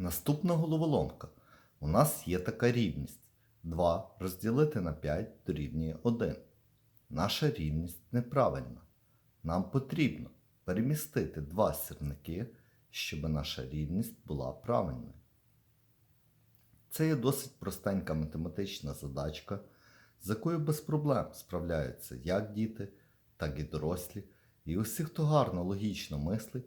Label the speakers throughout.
Speaker 1: Наступна головоломка. У нас є така рівність. 2 розділити на 5 дорівнює 1. Наша рівність неправильна. Нам потрібно перемістити два сірники, щоб наша рівність була правильною. Це є досить простенька математична задачка, з якою без проблем справляються як діти, так і дорослі. І усі, хто гарно логічно мислить,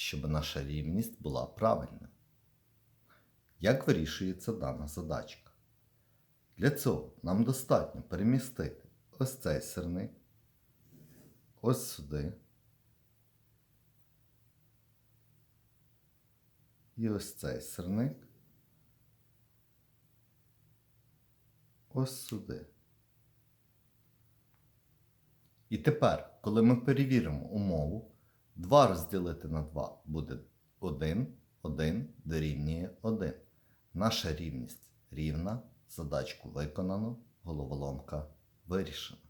Speaker 1: щоб наша рівність була правильною. Як вирішується дана задачка? Для цього нам достатньо перемістити ось цей сирник, ось сюди. І ось цей сирник. Ось сюди. І тепер, коли ми перевіримо умову, 2 розділити на 2 буде 1, 1 дорівнює 1. Наша рівність рівна, задачку виконано, головоломка вирішена.